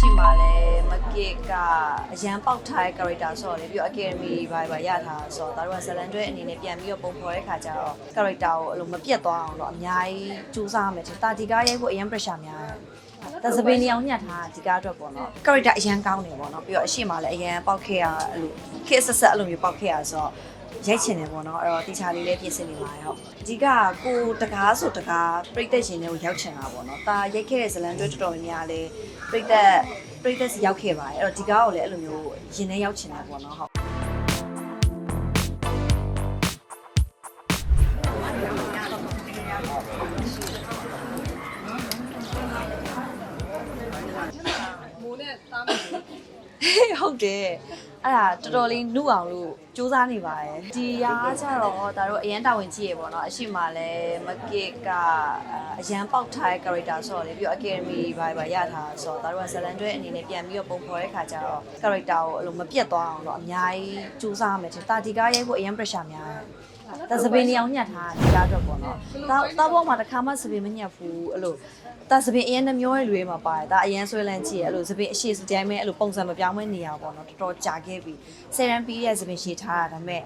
ရှိမှလဲမကစ်ကအရန်ပေါက်ထားတဲ့ character ဆိုတော့လေပြီးတော့ academy ဘာဘာရထားဆိုတော့ဒါတို့ကဇလန်တွဲအနေနဲ့ပြန်ပြီးတော့ပုံဖော်တဲ့ခါကျတော့ character ကိုအဲ့လိုမပြတ်သွားအောင်တော့အများကြီးစူးစမ်းရမယ်တာဒီကားရိုက်ဖို့အရန် pressure များတယ်ဒါစပင်းနေအောင်ညှက်ထားတာဒီကားအတွက်ပေါ့နော် character အရန်ကောင်းတယ်ပေါ့နော်ပြီးတော့အရှိမှလည်းအရန်ပေါက်ခဲ့ရအဲ့လိုခက်ဆက်ဆက်အဲ့လိုမျိုးပေါက်ခဲ့ရဆိုတော့ ရိုက်ချင်တယ်ပေါ့နော်အဲ့တော့တီချာလေးလည်းပြင်ဆင်နေပါရောအဓိကကိုတကားဆိုတကားပြိတ်သက်ရှင်တွေကိုရောက်ချင်တာပေါ့နော်ဒါရိုက်ခဲ့တဲ့ဇလန်တွဲတော်တော်များများလည်းပြိတ်သက်ပြိတ်သက်စီရောက်ခဲ့ပါတယ်အဲ့တော့ဒီကားကိုလည်းအဲ့လိုမျိုးရင်ထဲရောက်ချင်တာပေါ့နော်ဟုတ်မိုးနဲ့တားမယ် ဟုတ်တယ်အဲ့ဒါတော်တော်လေးနှုတ်အောင်လို့စူးစမ်းနေပါတယ်ဒီရာကကြတော့ဒါတို့အရန်တာဝန်ကြီးရေပေါ့နော်အရှိမှလည်းမကစ်ကအရန်ပေါက်ထားတဲ့ character ဆိုတော့လေပြီးတော့ academy ဘာဘာရထားဆိုတော့ဒါတို့ကဇလန်တွဲအနေနဲ့ပြန်ပြီးတော့ပုံဖော်တဲ့ခါကျတော့ character ကိုအဲ့လိုမပြတ်သွားအောင်တော့အများကြီးစူးစမ်းရမယ်တာဒီကားရိုက်ဖို့အရန် pressure များတယ်ဒါစပင်းနေအောင်ညှက်ထားတာဒီကားအတွက်ပေါ့နော်တောက်တောက်ပေါ်မှာတစ်ခါမှစပင်းမညှက်ဘူးအဲ့လို ဒါစပင်းအရင်နှမျိုးရဲ့လွေးမှာပါတယ်ဒါအရင်ဆွဲလန်းကြည့်ရအဲ့လိုစပင်းအရှိစတိုင်းမဲ့အဲ့လိုပုံစံမပြောင်းမဲနေရပါတော့တော်တော်ကြာခဲ့ပြီဆယ်ရန်ပြီးရဲ့စပင်းရှည်ထားတာဒါပေမဲ့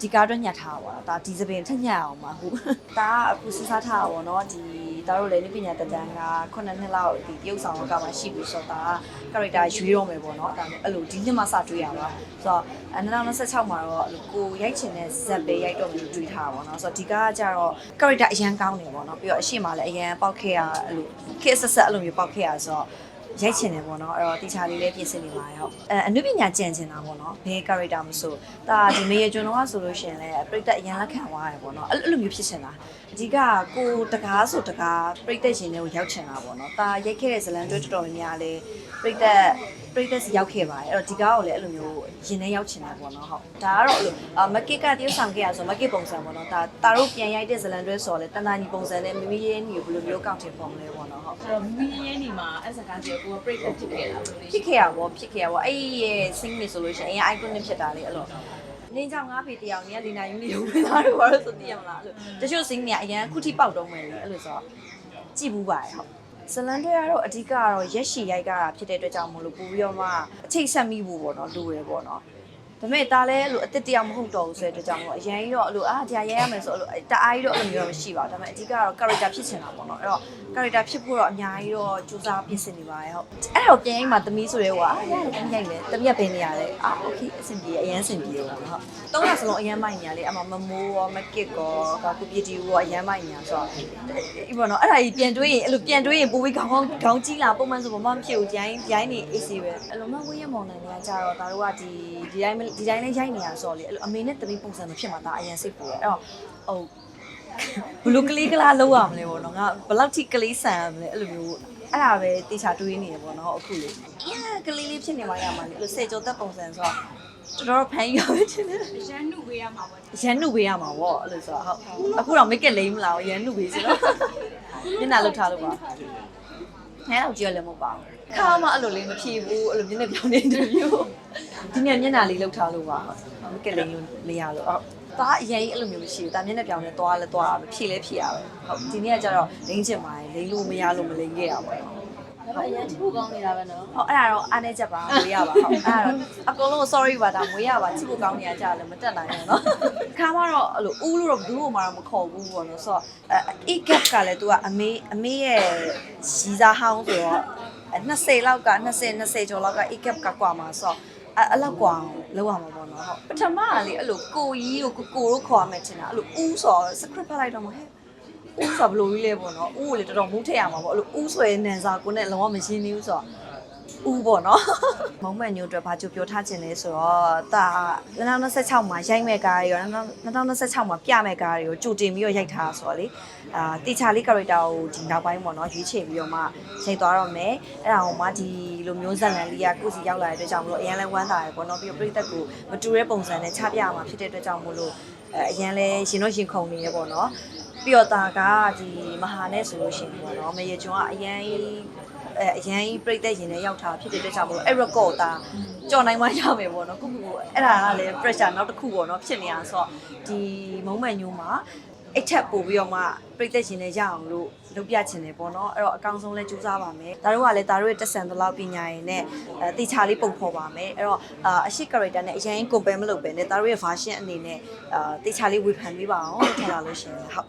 ဒီကားအတွက်ညှက်ထားပါတော့ဒါဒီစပင်းထက်ညှက်အောင်ပါဟုတ်ဒါကအခုစဉ်းစားထားတာပေါ့နော်ဒီ ဒါတို့လည်းလူပညာတက်တန်းက9နှစ်လောက်ဒီတရုပ်ဆောင်ကမှရှိပြီဆိုတော့ဒါက character ရွေးတော့မယ်ပေါ့နော်ဒါအဲ့လိုဒီနှစ်မှစတွေးရပါဆိုတော့2026မှာတော့အဲ့လိုကိုရိုက်ချင်တဲ့ဇက်ပဲရိုက်တော့မယ်လို့တွေးထားပါတော့ဆိုတော့ဒီကားကကြတော့ character အရန်ကောင်းနေပေါ့နော်ပြီးတော့အရှိမလည်းအရန်ပေါက်ခဲ့ရအဲ့လိုခက်ဆက်ဆက်အဲ့လိုမျိုးပေါက်ခဲ့ရဆိုတော့ ရိုက်ချင်တယ်ပေါ့နော်အဲ့တော့တီချာလေးလည်းပြင်ဆင်နေပါရောအဲအနုပညာကြံချင်တာပေါ့နော်ဘယ် character မဆိုဒါဒီမေရကျွန်းတော့ဆိုလို့ရှိရင်လည်းပြိတက်အရန်လက်ခံသွားရပေါ့နော်အဲ့လိုမျိုးဖြစ်ချင်တာအဓိကကိုတကားဆိုတကားပြိတက်ရှင်တွေကိုရောက်ချင်တာပေါ့နော်ဒါရိုက်ခဲ့တဲ့ဇလန်တွဲတော်တော်များများလည်းပြိတက် ပြိတက်စီရောက်ခဲ့ပါတယ်အဲ့တော့ဒီကားကိုလည်းအဲ့လိုမျိုးရင်ထဲရောက်ချင်တာပေါ့နော်ဟုတ်ဒါကတော့အဲ့လိုမကစ်ကတရုပ်ဆောင်ခဲ့ရဆိုမကစ်ပုံစံပေါ့နော်ဒါတာတို့ပြန်ရိုက်တဲ့ဇလန်တွဲဆိုတော့လေတန်တာညီပုံစံနဲ့မမီရေးညီကိုဘယ်လိုမျိုးကောက်တင်ပုံလဲပေါ့နော်ဟုတ်အဲ့တော့မိမိရဲ့နေမှာအစကားကြီးကိုက break ဖြစ်ခဲ့တာလို့လေဖြစ်ခဲ့ရပါဖြစ်ခဲ့ရပါအဲ့ဒီရဲ့ sing နေဆိုလို့ရှိရင်အရင် iconic ဖြစ်တာလေအဲ့လိုနင်းကြောင့်ငါဖေတယောက်နေလီနာယူနေရုံပဲသားတို့ဘာလို့ဆိုသိရမလားအဲ့လိုတချို့ sing နေကအရင်ခုထိပေါက်တော့မယ်လေအဲ့လိုဆိုတော့ကြည့်ဘူးပါတယ်ဟုတ် ဇလန်တွေကတော့အဓိကကတော့ရက်ရှည်ရိုက်ကြတာဖြစ်တဲ့အတွက်ကြောင့်မလို့ပို့ပြီးတော့မှအချိတ်ဆက်မိဖို့ပေါ့နော်လိုရယ်ပေါ့နော် ဒါပေမဲ့ဒါလည်းအဲ့လိုအတစ်တရားမဟုတ်တော့ဘူးဆိုတဲ့အတွက်ကြောင့်တော့အရင်ကြီးတော့အဲ့လိုအာဒါရရရမယ်ဆိုအဲ့လိုတအားကြီးတော့အဲ့လိုမျိုးတော့မရှိပါဘူးဒါပေမဲ့အဓိကတော့ character ဖြစ်ချင်တာပေါ့နော်အဲ့တော့ character ဖြစ်ဖို့တော့အများကြီးတော့စူးစမ်းပြင်ဆင်နေပါတယ်ဟုတ်အဲ့တော့ပြင်ရင်မှသမီးဆိုရဲကွာရတယ်ရိုက်မယ်သမီးကဘယ်နေရလဲအာ okay အဆင်ပြေအရင်အဆင်ပြေတော့ဟုတ်သုံးလစလုံးအရင်မိုက်နေရလေအမမမိုးရောမကစ်ရောဘာကူပီတီရောအရင်မိုက်နေရဆိုတော့ဒီပေါ့နော်အဲ့ဒါကြီးပြန်တွေးရင်အဲ့လိုပြန်တွေးရင်ပိုပြီးခေါင်းခေါင်းကြီးလာပုံမှန်ဆိုဘာမှမဖြစ်ဘူးဂျိုင်းဂျိုင်းနေ AC ပဲအဲ့လိုမှဝေးရမောင်နိုင်နေကြတော့ဒါတို့ကဒီဒီတိုင်းဒီတိုင်းလေးရိုက်နေရဆိုတော့လေအဲ့လိုအမေနဲ့သမီးပုံစံမဖြစ်မှာဒါအရင်စိတ်ပူတယ်အဲ့တော့ဟိုဘလို့ကလေးကလားလောက်ရမလဲပေါ့နော်ငါဘယ်လောက်ထိကလေးဆန်ရမလဲအဲ့လိုမျိုးအဲ့ဒါပဲတေချာတွေးနေရပေါ့နော်အခုလေအဲကလေးလေးဖြစ်နေမှရမှာလေအဲ့လိုစေကြောသက်ပုံစံဆိုတော့တော်တော်ဖန်ရပဲချင်တယ်ရန်နုပေးရမှာပေါ့ရန်နုပေးရမှာပေါ့အဲ့လိုဆိုတော့ဟုတ်အခုတော့မိတ်ကလိမ့်မလားရန်နုပေးစီတော့မျက်နှာလှုပ်ထားလို့ပါ အဲတော့ကြည့်ရလည်းမဟုတ်ပါဘူးခါမှအဲ့လိုလေးမဖြေဘူးအဲ့လိုမျက်နှာပြောင်းနေတယ်မျိုးဒီနေ့မျက်နှာလေးလှုပ်ထားလို့ပါဟုတ်မိတ်ကလိမ့်လို့မရလို့ဟုတ်ဒါအရင်အဲ့လိုမျိုးမရှိဘူးဒါမျက်နှာပြောင်းနေသွားလဲသွားတာပဲဖြေလဲဖြေရပဲဟုတ်ဒီနေ့ကကျတော့လိမ့်ချင်ပါတယ်လိမ့်လို့မရလို့မလိမ့်ခဲ့ရပါဘူး ဒါပေမဲ့ရန်တိဖို့ကောင်းနေတာပဲနော် ဟုတ်အဲ့ဒါတော့အားနေချက်ပါမွေးရပါဟုတ်အဲ့ဒါတော့အကုန်လုံး sorry ပါဒါမွေးရပါချစ်ဖို့ကောင်းနေရကြလည်းမတက်နိုင်ဘူးเนาะခါမှတော့အဲ့လိုဦးလို့တော့ဘူးလို့မှတော့မခေါ်ဘူးပေါ့နော်ဆိုတော့အဲ gap ကလည်း तू ကအမေအမေရဲ့ရီစားဟောင်းဆိုတော့20လောက်က20 20ကျော်လောက်က e gap ကကွာမှာဆိုတော့အဲ့အဲ့လောက်ကွာလောက်ရမှာပေါ့နော်ဟုတ်ပထမကလေအဲ့လိုကိုကြီးကိုကိုကိုတို့ခေါ်ရမယ်ထင်တာအဲ့လိုဦးဆို script ဖတ်လိုက်တော့မှဟဲ့ ဦးဆိုဘလို့ကြီးလဲပေါ့နော်ဦးကိုလေတော်တော်မူးထည့်ရမှာပေါ့အဲ့လိုဦးဆိုရဲနန်စာကိုနဲ့လုံးဝမရှင်းသေးဘူးဆိုတော့ဦးပေါ့နော်မုံမန်ညိုအတွက်ဘာကြိုပြောထားခြင်းလဲဆိုတော့ဒါ2026မှာရိုက်မဲ့ကားတွေရော2026မှာပြမဲ့ကားတွေကိုကြိုတင်ပြီးတော့ရိုက်ထားဆိုတော့လေအာတီချာလေး character ကိုဒီနောက်ပိုင်းပေါ့နော်ရွေးချယ်ပြီးတော့မှချိန်သွားတော့မယ်အဲ့ဒါဟိုမှဒီလိုမျိုးဇက်လန်လေးကကိုစီရောက်လာတဲ့အတွက်ကြောင့်မလို့အရင်လဲဝမ်းသာရယ်ပေါ့နော်ပြီးတော့ပြိသက်ကိုမတူတဲ့ပုံစံနဲ့ချပြရမှာဖြစ်တဲ့အတွက်ကြောင့်မလို့အဲအရင်လဲရှင်တော့ရှင်ခုန်နေရပေါ့နော် ပြီးတော့ဒါကဒီမဟာနဲ့ဆိုလို့ရှိရင်ပေါ့နော်မရေကျွန်းကအရန်အဲအရန်ပြိတ်တဲ့ရင်နဲ့ရောက်တာဖြစ်တဲ့အတွက်ကြောင့်မို့လို့အဲ့ record ဒါကြော်နိုင်မှရမယ်ပေါ့နော်ခုခုအဲ့ဒါကလည်း pressure နောက်တစ်ခုပေါ့နော်ဖြစ်နေတာဆိုတော့ဒီ moment ညိုးမှာအိတ်ထက်ပို့ပြီးတော့မှပြိသက်ရှင်နေရအောင်လို့လုပ်ပြချင်တယ်ပေါ့နော်အဲ့တော့အကောင်းဆုံးလဲကြိုးစားပါမယ်ဒါတို့ကလည်းဒါတို့ရဲ့တက်ဆန်သလောက်ပညာရည်နဲ့အဲတေချာလေးပုံဖော်ပါမယ်အဲ့တော့အာအရှိ character နဲ့အရင် compare မလုပ်ပဲနဲ့ဒါတို့ရဲ့ version အနေနဲ့အာတေချာလေးဝေဖန်ပေးပါအောင်လို့ထင်လာလို့ရှိရင်ဟုတ်